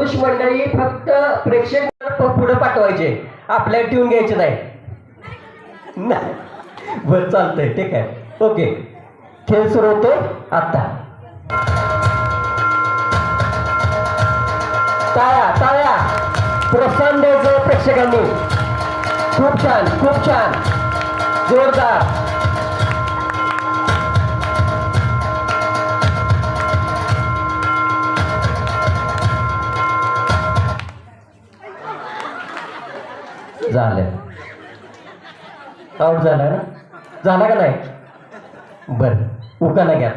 पुरुष मंडळी फक्त प्रेक्षक पुढे पाठवायचे. आपल्या ठेवून घ्यायचे नाही. बरं चालतंय. ठीक आहे. ओके खेळ सुरू होतो आता. टाळ्या टाळ्या. प्रोत्साहन द्यायचं प्रेक्षकांनी. खूप छान खूप छान. जोरदार. झालं आउट झाला ना? झाला का नाही? बर उकाना घ्या.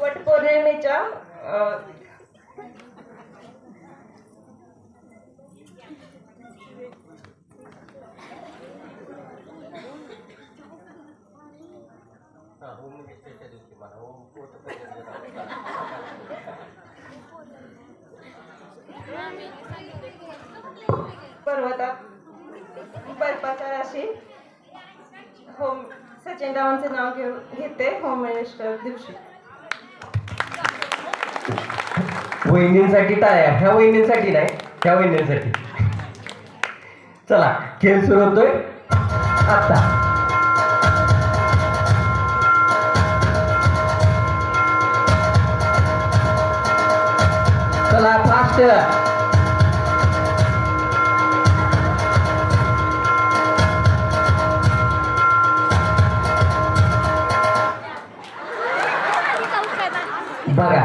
वटपौर्णिमेच्या पर्वतात बर्फाचा राशी होम सचिन रावांचे नाव घेऊन घेते होम मिनिस्टर दिवशी. वहिनींसाठी टाळ्या ह्या वहिनींसाठी नाही ह्या वहिनींसाठी चला खेळ सुरू होतोय. आता. चला फास्ट बघा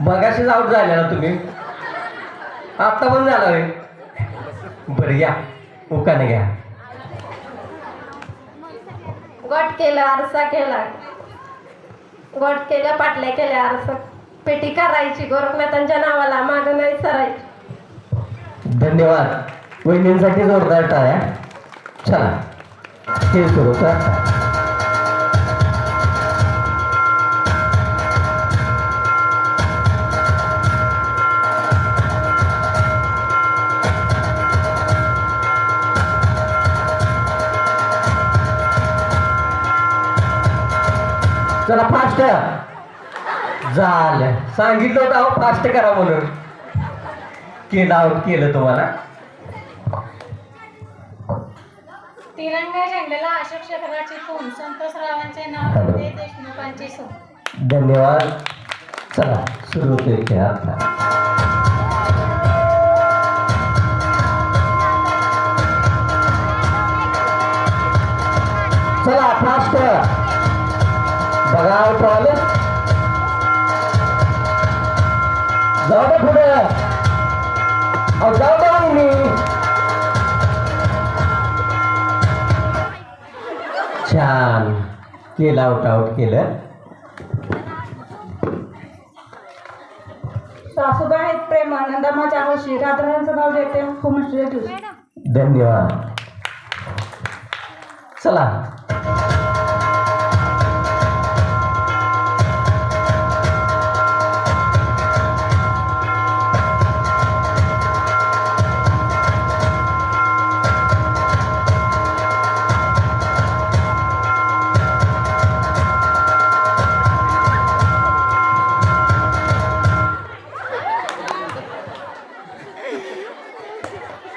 बघाशीच आउट झाले ना तुम्ही. आत्ता पण झाला होय. बरं घ्या उकाने घ्या. गोट केलं आरसा केला. गोट केलं पाटल्या केल्या आरसा. पेटी करायची गोरखनाथांच्या नावाला मागं नाही सरायची. धन्यवाद. वहिनींसाठी जोरदार टाळ्या. चला खेळ सुरू होतो चला फास्ट झालं. सांगितलं होतं अहो फास्ट करा म्हणून. केलं केलं तुम्हाला. तिरंगा झेंड्याला अशोक चक्राची खून संतोष रावांचे नाव उदय देशमुखांची सून धन्यवाद. चला सुरू होतोय खेळ आता चला फास्ट बघा आलं? जाऊ दे पुढे. अहो जाऊ दे वहिनी. छान. केलं आउट आउट केलं. सासूबाई आहेत प्रेमानंदा माझ्या हौशी नाव दिवशी धन्यवाद. चला.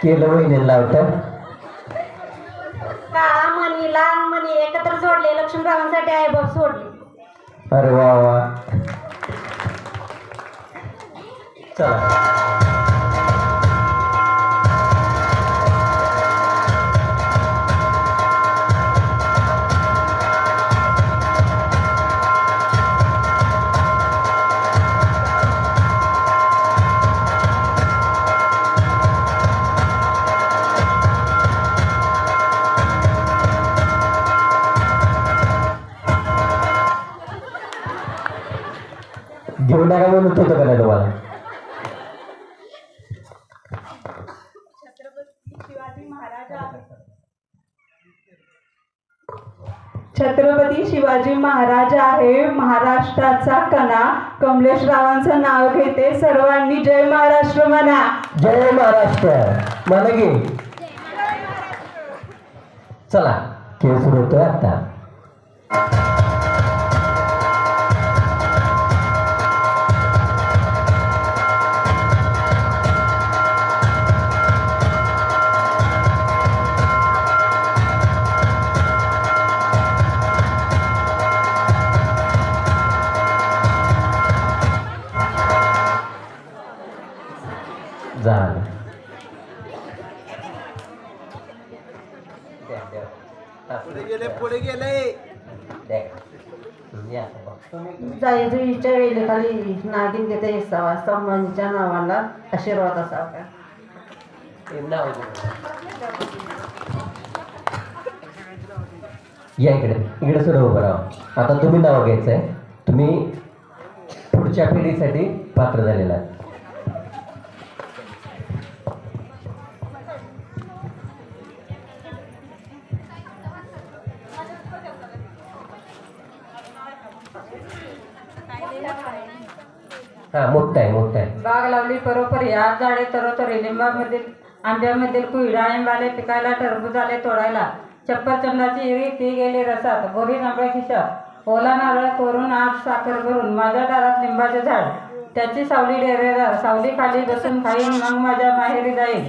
केलं वहिनी लावत काळा मणी लहान मणी एकत्र जोडले लक्ष्मीरावांसाठी आहे बघ सोडले. अरे वा वा. चला. घेऊन नका म्हणत होतं का नाही तुम्हाला. छत्रपती शिवाजी महाराज आहेत छत्रपती शिवाजी महाराज आहे. महाराष्ट्राचा कणा. कमलेश रावांचं नाव घेते. सर्वांनी जय महाराष्ट्र म्हणा. जय महाराष्ट्र. म्हणा की. चला सुरू होतोय आता. आणि नागिन घेते असावा संबंधीच्या नावाला आशीर्वाद असावा या इकडे. इकडे सुरू उभं राहा. आता तुम्ही नाव आहे तुम्ही पुढच्या पिढीसाठी पात्र झालेला आहे परोपरी या झाडे तरोतरी लिंबामधील आंब्यामधील कुई डाळिंबाले पिकायला टरबूज आले तोडायला. चप्परचंदाची इरी ती गेली रसात. गोरी नबळे खिशात. ओला नारळ कोरून आज साखर भरून माझ्या दारात लिंबाचे झाड. त्याची सावली डेरेदार सावली खाली बसून खाईन मग माझ्या माहेरी जाईल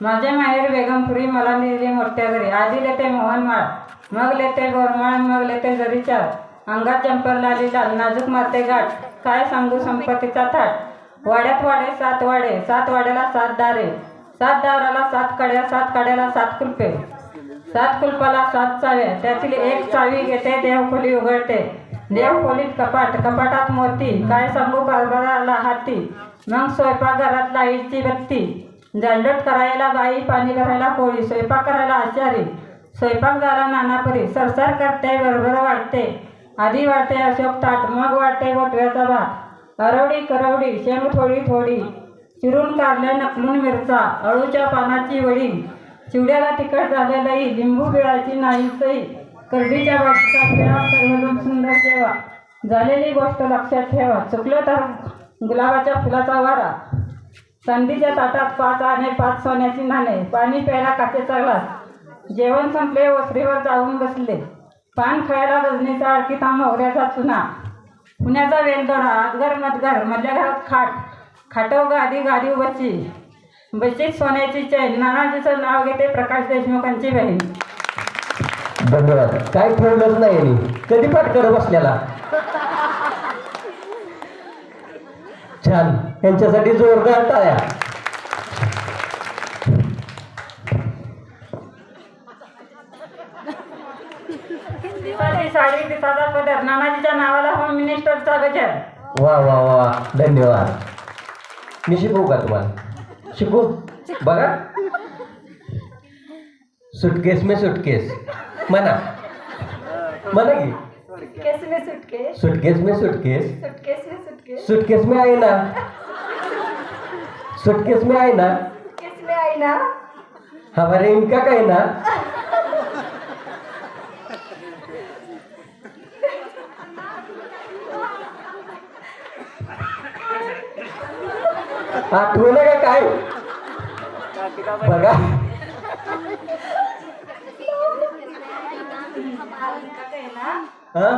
माझ्या माहेर बेगमपुरी मला नेली मोठ्या घरी. आधी लेते मोहनमाळ मग लेते गोरमाळ मग लेते जरीचार अंगात चंपर लाली लाल नाजूक मारते गाठ. काय सांगू संपत्तीचा थाट? वाड्यात वाडे सात वाडे. सात वाड्याला सात दारे. सात दाराला सात कड्या सात कड्याला सात कुलपे सात कुलपाला सात चाव्या त्यातील एक चावी घेते देवखोली उघडते. देवखोलीत कपाट कपाटात मोती. काय सांगू कारभाराला हाती? मग स्वयंपाकघरात लाईटची बत्ती. जांडट करायला बाई पाणी भरायला पोळी. स्वयंपाक करायला आचारी. स्वयंपाक झाला नानापुरी सरसर करते बरोबर वाटते आधी वाटते अशोक ताट मग वाटते गोटव्याचा भात. अरवडी करवडी शेंग थोडी थोडी चिरून काढल्या नकलून मिरचा अळूच्या पानाची वडी चिवड्याला तिखट झालेलंही लिंबू बिळाची नाही सई करडीच्या बाजूचा पिळा सर्वजण सुंदर ठेवा. झालेली गोष्ट लक्षात ठेवा. चुकलं तर गुलाबाच्या फुलाचा वारा. संधीच्या ताटात पाच आणे पाच सोन्याची नाणे पाणी प्यायला काचेचा ग्लास. जेवण संपले वसरीवर जाऊन बसले. पान खायला रजनीचा अडकीता मोहऱ्याचा चुना. पुण्याचा वेलदोडा आतघर मधघर मधल्या घरात खाट खाटव गादी गादी बच्ची बशीत सोन्याची चैन नानाजीचं नाव घेते प्रकाश देशमुखांची बहीण. धन्यवाद. काय ठेवलंच नाही मी कधी पाठ करत बसलेला? छान. यांच्यासाठी जोरदार टाळ्या. दिसाची साडी दिसाचा पदर. नानाजीच्या नावाला होम मिनिस्टरचा गजर. वा वा वा. धन्यवाद. मी शिकवू का तुम्हाला? शिकू? बघा. सुटकेस में सुटकेस म्हणा म्हणा की? सुटकेस में सुटकेस सुटकेस में सुटकेस सुटकेस में सुटकेस सुटकेस में आहे ना सुटकेस में आहे ना सुटकेस में आई ना हमारे इनका काय ना आठवलं का काय? बघा. हा?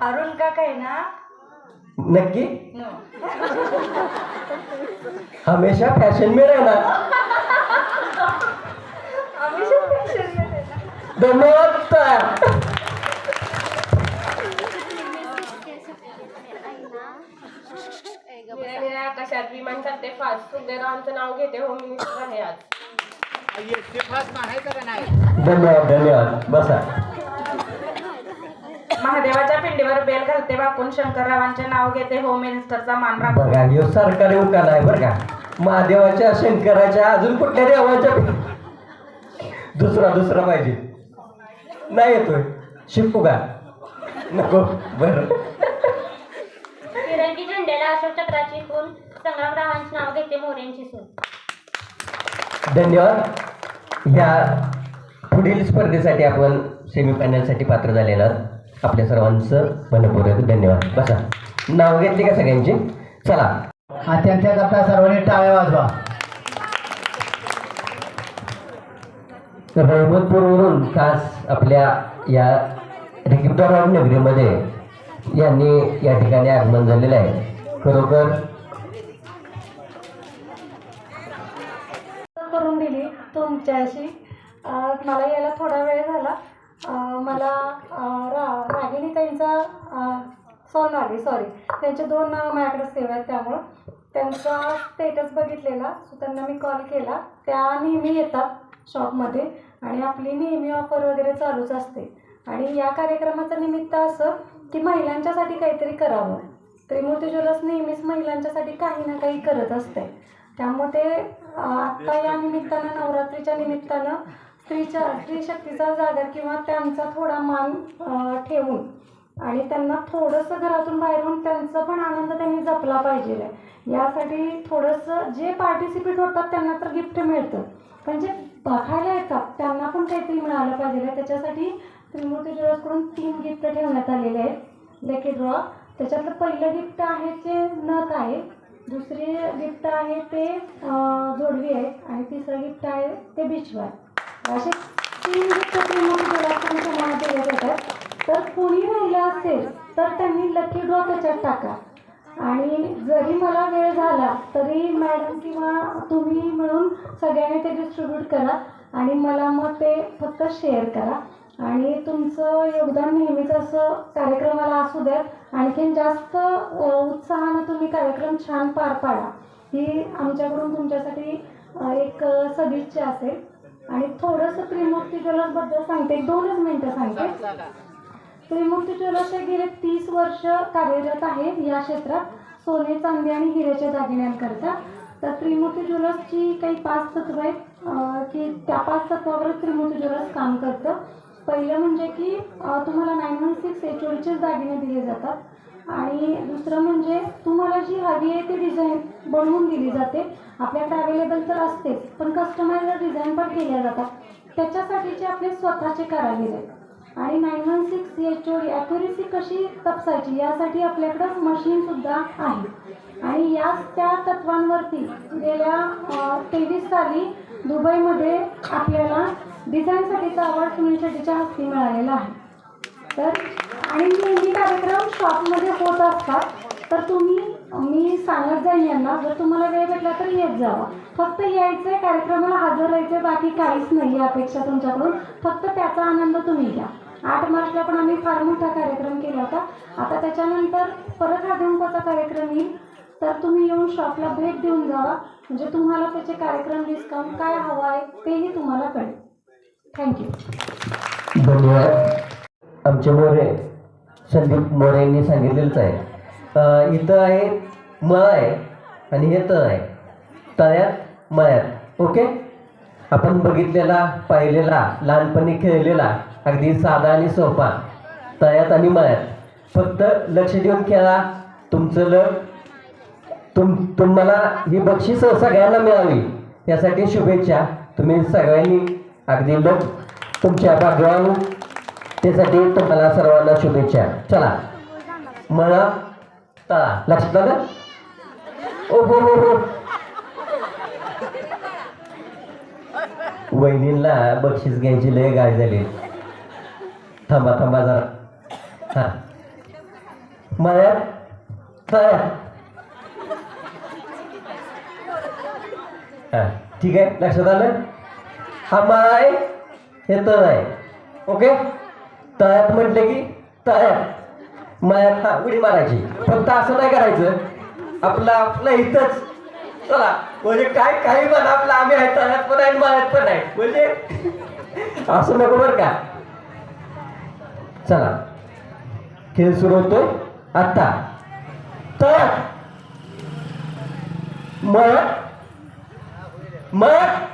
हारून का काय ना? नक्की? हमेशा फॅशन में रहना हमेशा फॅशन में रहना. धन्यवाद ताया. निळ्या आकाशात विमान चालते फास्ट सुखदेवरावांचं नाव घेते होम मिनिस्टर आहे आज. धन्यवाद धन्यवाद. बसा. महादेवाच्या पिंडीवर बेल घालते बापून शंकररावांचे नाव घेते होम मिनिस्टरचा मान राखतो बघा ह्यो सरकारी उकाल आहे बरं का. महादेवाच्या शंकराच्या अजून कुठल्या देवाच्या दुसरा दुसरा पाहिजे. नाही येतोय. शिकू का? नको. बरं तिरंगी झेंड्याला अशोक चक्राची खून संग्रामरावांचे नाव घेते मोऱ्यांची सून. धन्यवाद. ह्या पुढील स्पर्धेसाठी आपण सेमीफायनलसाठी पात्र झालेलो आपल्या सर्वांचं मनपूर्वक धन्यवाद. बसा. नाव घेतली का सगळ्यांची? चला. हा त्यांच्याकरता सर्वांनी टाळ्या वाजवा. रहमतपूरवरून खास आपल्या या रिकिप्टॉरॉड नगरीमध्ये यांनी या ठिकाणी आगमन झालेलं आहे. खरोखर तुमच्याशी. मला यायला थोडा वेळ झाला. मला रा रागिणी त्यांचा सोनाली सॉरी त्यांचे दोन नाव माझ्याकडे सेव आहेत त्यामुळं. त्यांचा स्टेटस बघितलेला सो त्यांना मी कॉल केला. त्या नेहमी येतात शॉपमध्ये आणि आपली नेहमी ऑफर वगैरे चालूच असते. आणि या कार्यक्रमाचं निमित्त असं की महिलांच्यासाठी काहीतरी करावं. त्रिमूर्ती ज्वेलर्स नेहमीच महिलांच्यासाठी काही ना काही करत असते. त्यामुळे ते आता या निमित्तानं नवरात्रीच्या निमित्तानं स्त्रीच्या स्त्री शक्तीचा जागर किंवा त्यांचा थोडा मान ठेवून आणि त्यांना थोडंसं घरातून बाहेरून त्यांचा पण आनंद त्यांनी जपला पाहिजे यासाठी थोडंसं जे पार्टिसिपेट होतात त्यांना तर गिफ्ट मिळतं. पण जे बघायला येतात त्यांना पण काहीतरी मिळालं पाहिजे त्याच्यासाठी त्रिमूर्ती ज्वेलर्सकडून तीन गिफ्ट ठेवण्यात आलेले आहेत. लेकी ड्रॉ त्याच्यातलं पहिलं गिफ्ट आहे ते नथ आहे. दुसरी गिफ्ट आहे ते जोडवी आहे आणि तिसरं गिफ्ट आहे ते बिचवा असे तीन गिफ्ट त्रिमूर्ती तुम्हाला दिले तर कोणी राहिलं असेल तर त्यांनी लकी ड्रॉ त्याच्यात टाका. आणि जरी मला वेळ झाला तरी मॅडम किंवा तुम्ही मिळून सगळ्यांनी ते डिस्ट्रीब्यूट करा आणि मला मग ते फक्त शेअर करा. आणि तुमचं योगदान नेहमीच असं कार्यक्रमाला असू द्यात. आणखीन जास्त उत्साहानं तुम्ही कार्यक्रम छान पार पाडा. ही आमच्याकडून तुमच्यासाठी एक सदिच्छा असेल. आणि थोडंसं त्रिमूर्ती ज्वेलर्सबद्दल सांगते. एक दोनच मिनटं सांगते. त्रिमूर्ती ज्वेलर्स हे गेले तीस वर्ष कार्यरत आहे या क्षेत्रात. सोने चांदी आणि हिऱ्याच्या दागिन्यांकरता. तर त्रिमूर्ती ज्वेलर्सची काही पाच तत्व आहेत. की त्या पाच तत्वावरच त्रिमूर्ती ज्वेलर्स काम करतं. पहिलं म्हणजे की तुम्हाला नाईन वन सिक्स एच ओडीचेच दागिने दिले जातात. आणि दुसरं म्हणजे तुम्हाला जी हवी आहे ती डिझाईन बनवून दिली जाते. आपल्याकडे अवेलेबल तर असतेच पण कस्टमाइज डिझाईन पण केल्या जातात. त्याच्यासाठीचे आपले स्वतःचे कारागीर आहेत. आणि nine one six H O D accuracy कशी तपासायची यासाठी आपल्याकडं मशीनसुद्धा आहे. आणि याच त्या तत्वांवरती गेल्या तेवीस साली दुबईमध्ये आपल्याला डिझाईनसाठीचा अवॉर्ड सुनील शेट्टीच्या हस्ती मिळालेला आहे. तर आणि नेहमी कार्यक्रम शॉपमध्ये होत असतात तर तुम्ही मी सांगत जाईन यांना जर तुम्हाला वेळ भेटला तर येत जावा. फक्त यायचं आहे कार्यक्रमाला हजर राहायचं बाकी काहीच नाही आहे अपेक्षा तुमच्याकडून. फक्त त्याचा आनंद तुम्ही घ्या. आठ मार्चला पण आम्ही फार मोठा कार्यक्रम केला होता. आता त्याच्यानंतर परत हादुंबाचा कार्यक्रम येईल. तर तुम्ही येऊन शॉपला भेट देऊन जावा. म्हणजे तुम्हाला त्याचे कार्यक्रम डिस्काउंट काय हवं आहे तेही तुम्हाला कळेल. थँक्यू धन्यवाद. आमचे मोरे संदीप मोरे यांनी सांगितलेलंच आहे. इथं आहे म आहे आणि हे तळ आहे. तळ्यात मळ्यात. ओके? आपण बघितलेला पाहिलेला लहानपणी खेळलेला अगदी साधा आणि सोपा. तळ्यात आणि मळ्यात. फक्त लक्ष देऊन खेळा. तुमचं लग तुम तुम्हाला ही बक्षीस सगळ्यांना मिळावी. यासाठी शुभेच्छा. तुम्ही सगळ्यांनी अगदी लोक तुमच्या भाग्यवान. त्यासाठी तुम्हाला सर्वांना शुभेच्छा. चला. मला तळा लक्षात आलं? ओ हो हो हो वहिनींना बक्षीस घ्यायची लय गाय झाली. थांबा थांबा जरा. हा. मला तळ्यात हा. ठीक आहे? लक्षात आलं? हा माय हे तर आहे ओके? तळ्यात म्हटलं की तयात मळ्यात हा उडी मारायची. फक्त असं नाही करायचं. आपलं आपलं इथंच. चला. म्हणजे काय काही पण आपलं आम्ही आहे तळ्यात पण आहे मायात पण आहे. म्हणजे असं नको बरं का. चला. खेळ सुरू होतोय. आत्ता. तर मग? मग?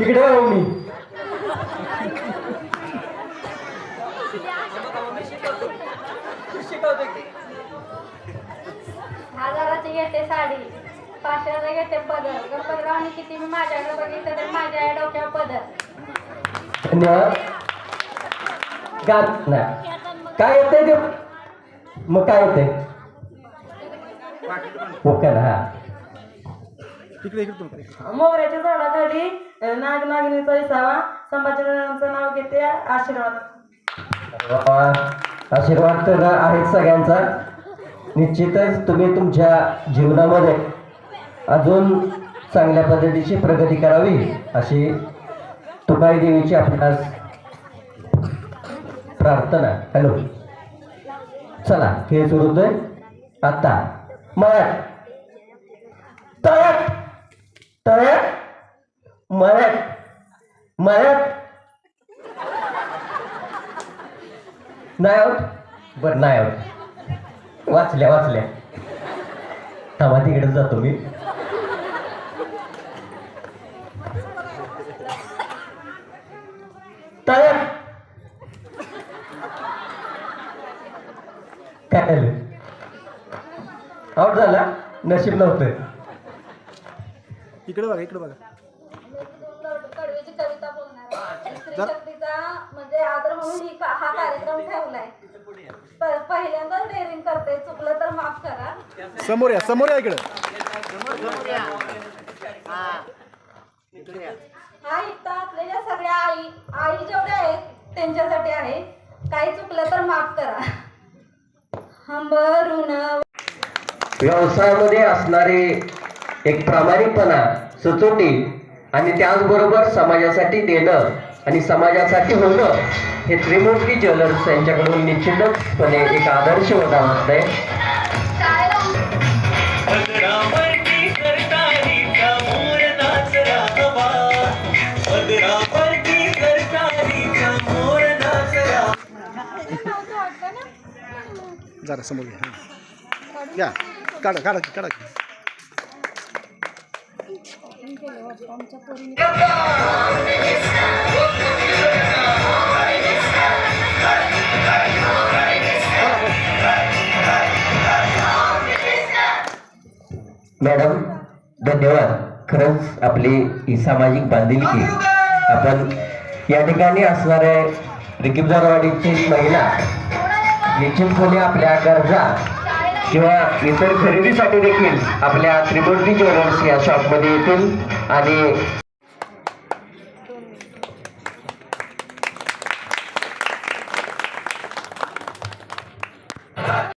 तिकडे येऊ मी हजाराची घेते साडी. पाचशेला घेते पदर. गणपतरावनी किती मी माझ्याकडे बघितलं तर माझ्या डोक्यावर पदर. धन्यवाद गात नाही. काय येतंय ते? मग काय येतंय? ओके ना मोगऱ्याच्या झाडाखाली नाग नागिनीचा विसावा संभाजीराजांचं नाव घेते आशीर्वाद. आशीर्वाद तर आहेत सगळ्यांचा. निश्चितच तुम्ही तुमच्या जीवनामध्ये अजून चांगल्या पद्धतीची प्रगती करावी अशी तुकाई देवीची आपणास प्रार्थना. हॅलो. चला हे सुरू होतोय. आता मराठ तळ्यात. तळ्यात. मराठ. मराठ. नाही आहोत बरं नाही आहोत वाचल्या वाचल्या. थांबा तिकडे जातो मी. तयार काय झालं? आउट झाला? नशीब नव्हतं. इकडे बघा इकडे बघा. शक्तीचा म्हणजे आदर म्हणून ही का- हा कार्यक्रम ठेवलाय. प- पहिल्यांदाच डेअरिंग करते. चुकलं तर माफ करा. समोर या समोर या इकडे. हा इथं असलेल्या सगळ्या आई आई जेवढ्या आहेत त्यांच्यासाठी आहे. काही चुकलं तर माफ करा. हंबरून व्यवसायामध्ये असणारे एक प्रामाणिकपणा सुचोटी आणि त्याचबरोबर समाजासाठी देणं आणि समाजासाठी होणं हे त्रिमूर्ती ज्वेलर्स यांच्याकडून निश्चितचपणे एक आदर्श होता वाटतंय पदरावरती जरा समोर घ्या. हां. या. काढा काढा काढा. मॅडम धन्यवाद. खरंच आपली ही सामाजिक बांधिलकी. आपण या ठिकाणी असणारे रिकिबदारवाडीची महिला निश्चितपणे आपल्या गरजा किंवा इतर खरेदीसाठी देखील आपल्या त्रिमूर्ती ज्वेलर्स या शॉपमध्ये येतील आणि